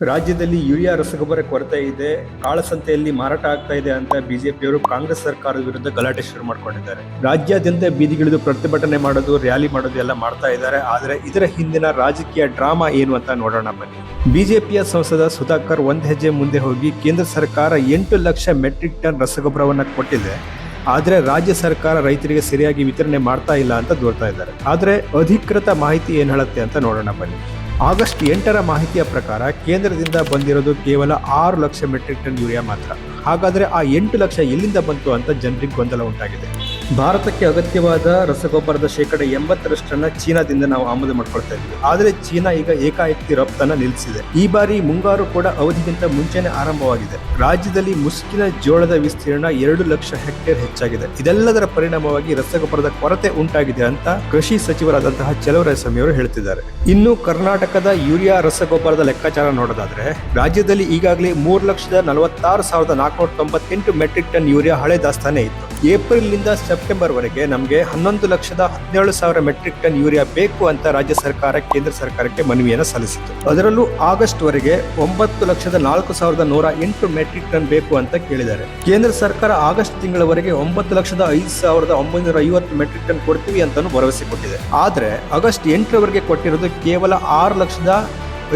ರಾಜ್ಯದಲ್ಲಿ ಯೂರಿಯಾ ರಸಗೊಬ್ಬರ ಕೊರತೆ ಇದೆ ಕಾಳಸಂತೆಯಲ್ಲಿ ಮಾರಾಟ ಆಗ್ತಾ ಇದೆ ಅಂತ ಬಿಜೆಪಿಯವರು ಕಾಂಗ್ರೆಸ್ ಸರ್ಕಾರದ ವಿರುದ್ಧ ಗಲಾಟೆ ಶುರು ಮಾಡಿಕೊಂಡಿದ್ದಾರೆ. ರಾಜ್ಯಾದ್ಯಂತ ಬೀದಿಗಿಳಿದು ಪ್ರತಿಭಟನೆ ಮಾಡೋದು, ರ್ಯಾಲಿ ಮಾಡೋದು ಎಲ್ಲ ಮಾಡ್ತಾ ಇದ್ದಾರೆ. ಆದರೆ ಇದರ ಹಿಂದಿನ ರಾಜಕೀಯ ಡ್ರಾಮಾ ಏನು ಅಂತ ನೋಡೋಣ ಬನ್ನಿ. ಬಿಜೆಪಿಯ ಸಂಸದ ಸುಧಾಕರ್ ಒಂದ್ ಹೆಜ್ಜೆ ಮುಂದೆ ಹೋಗಿ ಕೇಂದ್ರ ಸರ್ಕಾರ ಎಂಟು ಲಕ್ಷ ಮೆಟ್ರಿಕ್ ಟನ್ ರಸಗೊಬ್ಬರವನ್ನು ಕೊಟ್ಟಿದೆ. ಆದರೆ ರಾಜ್ಯ ಸರ್ಕಾರ ರೈತರಿಗೆ ಸರಿಯಾಗಿ ವಿತರಣೆ ಮಾಡ್ತಾ ಇಲ್ಲ ಅಂತ ದೂರ್ತಾ ಇದ್ದಾರೆ. ಆದರೆ ಅಧಿಕೃತ ಮಾಹಿತಿ ಏನು ಹೇಳುತ್ತೆ ಅಂತ ನೋಡೋಣ ಬನ್ನಿ. ಆಗಸ್ಟ್ ಎಂಟರ ಮಾಹಿತಿಯ ಪ್ರಕಾರ ಕೇಂದ್ರದಿಂದ ಬಂದಿರೋದು ಕೇವಲ ಆರು ಲಕ್ಷ ಮೆಟ್ರಿಕ್ ಟನ್ ಯೂರಿಯಾ ಮಾತ್ರ. ಹಾಗಾದರೆ ಆ ಎಂಟು ಲಕ್ಷ ಎಲ್ಲಿಂದ ಬಂತು ಅಂತ ಜನರಿಗೆ ಗೊಂದಲ ಉಂಟಾಗಿದೆ. ಭಾರತಕ್ಕೆ ಅಗತ್ಯವಾದ ರಸಗೊಬ್ಬರದ ಶೇಕಡ ಎಂಬತ್ತರಷ್ಟನ್ನು ಚೀನಾದಿಂದ ನಾವು ಆಮದು ಮಾಡ್ಕೊಳ್ತಾ ಇದ್ವಿ ಆದರೆ ಚೀನಾ ಈಗ ಏಕಾಏಕಿ ರಫ್ತನ್ನ ನಿಲ್ಲಿಸಿದೆ ಈ ಬಾರಿ ಮುಂಗಾರು ಕೂಡ ಅವಧಿಗಿಂತ ಮುಂಚೆನೆ ಆರಂಭವಾಗಿದೆ. ರಾಜ್ಯದಲ್ಲಿ ಮುಸುಕಿನ ಜೋಳದ ವಿಸ್ತೀರ್ಣ ಎರಡು ಲಕ್ಷ ಹೆಕ್ಟೇರ್ ಹೆಚ್ಚಾಗಿದೆ. ಇದೆಲ್ಲದರ ಪರಿಣಾಮವಾಗಿ ರಸಗೊಬ್ಬರದ ಕೊರತೆ ಉಂಟಾಗಿದೆ ಅಂತ ಕೃಷಿ ಸಚಿವರಾದಂತಹ ಚಲವರಾಯಸ್ವಾಮಿ ಅವರು ಹೇಳ್ತಿದ್ದಾರೆ. ಇನ್ನು ಕರ್ನಾಟಕದ ಯೂರಿಯಾ ರಸಗೊಬ್ಬರದ ಲೆಕ್ಕಾಚಾರ ನೋಡೋದಾದ್ರೆ, ರಾಜ್ಯದಲ್ಲಿ ಈಗಾಗಲೇ ಮೂರು ಲಕ್ಷದ ನಲವತ್ತಾರು ಸಾವಿರದ ನಾಲ್ಕುನೂರ ತೊಂಬತ್ತೆಂಟು ಮೆಟ್ರಿಕ್ ಟನ್ ಯೂರಿಯಾ ಹಳೆ ದಾಸ್ತಾನೆ ಇತ್ತು. ಏಪ್ರಿಲ್ನಿಂದ ಸೆಪ್ಟೆಂಬರ್ ವರೆಗೆ ನಮಗೆ ಹನ್ನೊಂದು ಲಕ್ಷದ ಹದಿನೇಳು ಸಾವಿರ ಮೆಟ್ರಿಕ್ ಟನ್ ಯೂರಿಯಾ ಬೇಕು ಅಂತ ರಾಜ್ಯ ಸರ್ಕಾರ, ಕೇಂದ್ರ ಸರ್ಕಾರಕ್ಕೆ ಮನವಿಯನ್ನು ಸಲ್ಲಿಸಿತು ಅದರಲ್ಲೂ ಆಗಸ್ಟ್ ವರೆಗೆ ಒಂಬತ್ತು ಲಕ್ಷದ ನಾಲ್ಕು ಸಾವಿರದ ನೂರ ಎಂಟು ಮೆಟ್ರಿಕ್ ಟನ್ ಬೇಕು ಅಂತ ಕೇಳಿದ್ದಾರೆ. ಕೇಂದ್ರ ಸರ್ಕಾರ ಆಗಸ್ಟ್ ತಿಂಗಳವರೆಗೆ ಒಂಬತ್ತು ಲಕ್ಷದ ಐದು ಸಾವಿರದ ಒಂಬೈನೂರ ಐವತ್ತು ಮೆಟ್ರಿಕ್ ಟನ್ ಕೊಡ್ತೀವಿ ಅಂತಾನು ಭರವಸೆ ಕೊಟ್ಟಿದೆ. ಆದರೆ ಆಗಸ್ಟ್ ಎಂಟರವರೆಗೆ ಕೊಟ್ಟಿರೋದು ಕೇವಲ ಆರು ಲಕ್ಷದ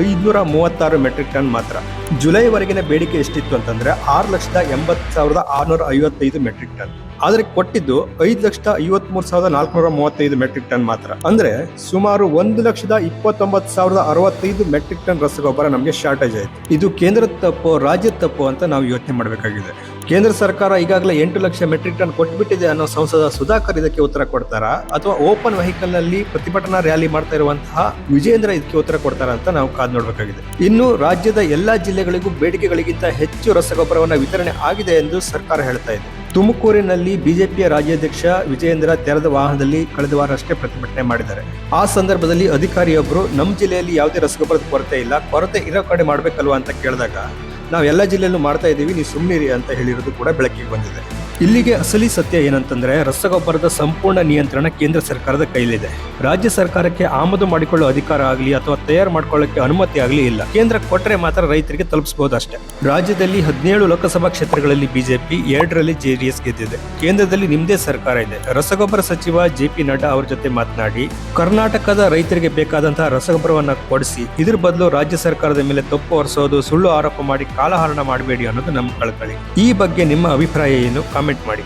ಐದುನೂರ ಮೂವತ್ತಾರು ಮೆಟ್ರಿಕ್ ಟನ್ ಮಾತ್ರ. ಜುಲೈವರೆಗಿನ ಬೇಡಿಕೆ ಎಷ್ಟಿತ್ತು ಅಂತಂದ್ರೆ ಆರು ಲಕ್ಷದ ಎಂಬತ್ತು ಸಾವಿರದ ಆರುನೂರ ಐವತ್ತೈದು ಮೆಟ್ರಿಕ್ ಟನ್. ಆದರೆ ಕೊಟ್ಟಿದ್ದು ಐದು ಲಕ್ಷದ ಐವತ್ಮೂರು ಸಾವಿರದ ನಾಲ್ಕುನೂರ ಮೂವತ್ತೈದು ಮೆಟ್ರಿಕ್ ಟನ್ ಮಾತ್ರ. ಅಂದ್ರೆ ಸುಮಾರು ಒಂದು ಲಕ್ಷದ ಇಪ್ಪತ್ತೊಂಬತ್ತು ಸಾವಿರದ ಅರವತ್ತೈದು ಮೆಟ್ರಿಕ್ ಟನ್ ರಸಗೊಬ್ಬರ ನಮಗೆ ಶಾರ್ಟೇಜ್ ಆಯಿತು. ಇದು ಕೇಂದ್ರದ ತಪ್ಪು ರಾಜ್ಯದ ತಪ್ಪು ಅಂತ ನಾವು ಯೋಚನೆ ಮಾಡಬೇಕಾಗಿದೆ. ಕೇಂದ್ರ ಸರ್ಕಾರ ಈಗಾಗಲೇ ಎಂಟು ಲಕ್ಷ ಮೆಟ್ರಿಕ್ ಟನ್ ಕೊಟ್ಬಿಟ್ಟಿದೆ ಅನ್ನೋ ಸಂಸದ ಸುಧಾಕರ್ ಇದಕ್ಕೆ ಉತ್ತರ ಕೊಡ್ತಾರಾ? ಅಥವಾ ಓಪನ್ ವೆಹಿಕಲ್ನಲ್ಲಿ ಪ್ರತಿಭಟನಾ ರ್ಯಾಲಿ ಮಾಡ್ತಾ ಇರುವಂತಹ ವಿಜೇಂದ್ರ ಇದಕ್ಕೆ ಉತ್ತರ ಕೊಡ್ತಾರ ಅಂತ ನಾವು ಕಾದು ನೋಡಬೇಕಾಗಿದೆ. ಇನ್ನು ರಾಜ್ಯದ ಎಲ್ಲಾ ಜಿಲ್ಲೆಗಳಿಗೂ ಬೇಡಿಕೆಗಳಿಗಿಂತ ಹೆಚ್ಚು ರಸಗೊಬ್ಬರವನ್ನು ವಿತರಣೆ ಆಗಿದೆ ಎಂದು ಸರ್ಕಾರ ಹೇಳ್ತಾ ಇದೆ. ತುಮಕೂರಿನಲ್ಲಿ ಬಿಜೆಪಿಯ ರಾಜ್ಯಾಧ್ಯಕ್ಷ ವಿಜಯೇಂದ್ರ ತೆರೆದ ವಾಹನದಲ್ಲಿ ಕಳೆದ ವಾರ ಅಷ್ಟೇ ಪ್ರತಿಭಟನೆ ಮಾಡಿದ್ದಾರೆ. ಆ ಸಂದರ್ಭದಲ್ಲಿ ಅಧಿಕಾರಿಯೊಬ್ಬರು ನಮ್ಮ ಜಿಲ್ಲೆಯಲ್ಲಿ ಯಾವುದೇ ರಸಗೊಬ್ಬರದ ಕೊರತೆ ಇಲ್ಲ, ಕೊರತೆ ಇರೋ ಕಡೆ ಮಾಡಬೇಕಲ್ವಾ? ಅಂತ ಕೇಳಿದಾಗ ನಾವು ಎಲ್ಲ ಜಿಲ್ಲೆಯಲ್ಲೂ ಮಾಡ್ತಾ ಇದ್ದೀವಿ, ನೀವು ಸುಮ್ಮನಿರಿ ಅಂತ ಹೇಳಿರೋದು ಕೂಡ ಬೆಳಕಿಗೆ ಬಂದಿದೆ. ಇಲ್ಲಿಗೆ ಅಸಲಿ ಸತ್ಯ ಏನಂತಂದ್ರೆ ರಸಗೊಬ್ಬರದ ಸಂಪೂರ್ಣ ನಿಯಂತ್ರಣ ಕೇಂದ್ರ ಸರ್ಕಾರದ ಕೈಲಿದೆ ರಾಜ್ಯ ಸರ್ಕಾರಕ್ಕೆ ಆಮದು ಮಾಡಿಕೊಳ್ಳುವ ಅಧಿಕಾರ ಆಗಲಿ ಅಥವಾ ತಯಾರು ಮಾಡಿಕೊಳ್ಳಕ್ಕೆ ಅನುಮತಿ ಆಗಲಿ ಇಲ್ಲ. ಕೇಂದ್ರ ಕೊಟ್ಟರೆ ಮಾತ್ರ ರೈತರಿಗೆ ತಲುಪಿಸಬಹುದು ಅಷ್ಟೇ ರಾಜ್ಯದಲ್ಲಿ ಹದಿನೇಳು ಲೋಕಸಭಾ ಕ್ಷೇತ್ರಗಳಲ್ಲಿ ಬಿಜೆಪಿ, ಎರಡರಲ್ಲಿ ಜೆಡಿಎಸ್ ಗೆದ್ದಿದೆ. ಕೇಂದ್ರದಲ್ಲಿ ನಿಮ್ಮದೇ ಸರ್ಕಾರ ಇದೆ. ರಸಗೊಬ್ಬರ ಸಚಿವ ಜೆ ಪಿ ನಡ್ಡಾ ಅವರ ಜೊತೆ ಮಾತನಾಡಿ, ಕರ್ನಾಟಕದ ರೈತರಿಗೆ ಬೇಕಾದಂತಹ ರಸಗೊಬ್ಬರವನ್ನ ಕೊಡಿಸಿ, ಇದ್ರ ಬದಲು ರಾಜ್ಯ ಸರ್ಕಾರದ ಮೇಲೆ ತಪ್ಪು ಹೊರಿಸೋದು ಸುಳ್ಳು ಆರೋಪ ಮಾಡಿ ಕಾಲಹರಣ ಮಾಡಬೇಡಿ ಅನ್ನೋದು ನಮ್ಮ ಕಳಕಳಿ. ಈ ಬಗ್ಗೆ ನಿಮ್ಮ ಅಭಿಪ್ರಾಯ ಏನು? ಕಾಮೆಂಟ್ ಮಾಡಿ.